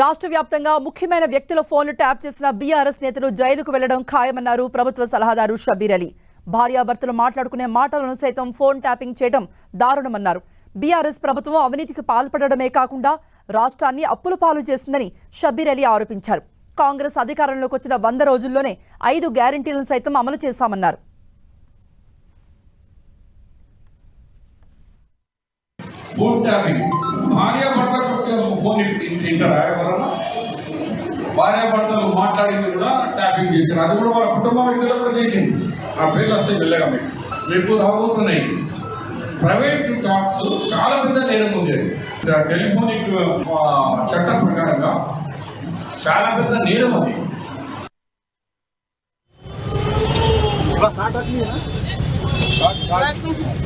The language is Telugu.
రాష్ట్ర వ్యాప్తంగా ముఖ్యమైన వ్యక్తుల ఫోన్లు ట్యాప్ చేసిన బీఆర్ఎస్ నేతలు జైలుకు వెళ్ళడం ఖాయమన్నారు ప్రభుత్వ సలహాదారు షబీర్ అలీ. భార్యాభర్తలు మాట్లాడుకునే మాటలను సైతం ఫోన్ ట్యాపింగ్ చేయడం దారుణమన్నారు. బీఆర్ఎస్ ప్రభుత్వం అవినీతికి పాల్పడడమే కాకుండా రాష్ట్రాన్ని అప్పుల పాలు చేసిందని షబీర్ అలీ ఆరోపించారు. కాంగ్రెస్ అధికారంలోకి వచ్చిన వంద రోజుల్లోనే ఐదు గ్యారంటీలను సైతం అమలు చేశామన్నారు. ఫోన్ ట్యాపింగ్ ఫోన్ ఇంటారా ఎవరన్నా భార్య భర్తలు మాట్లాడింది కూడా ట్యాపింగ్ చేశారు. అది కూడా వాళ్ళ కుటుంబ వ్యక్తులు కూడా చేసింది. ఆ పేర్లు వస్తే వెళ్ళగా మీకు. మీకు రాబోతున్నాయి. ప్రైవేట్ టాక్స్ చాలా పెద్ద నేరం ఉంది టెలిఫోనిక్ చట్టం ప్రకారంగా చాలా పెద్ద నేరం అది. ఇవన్నీ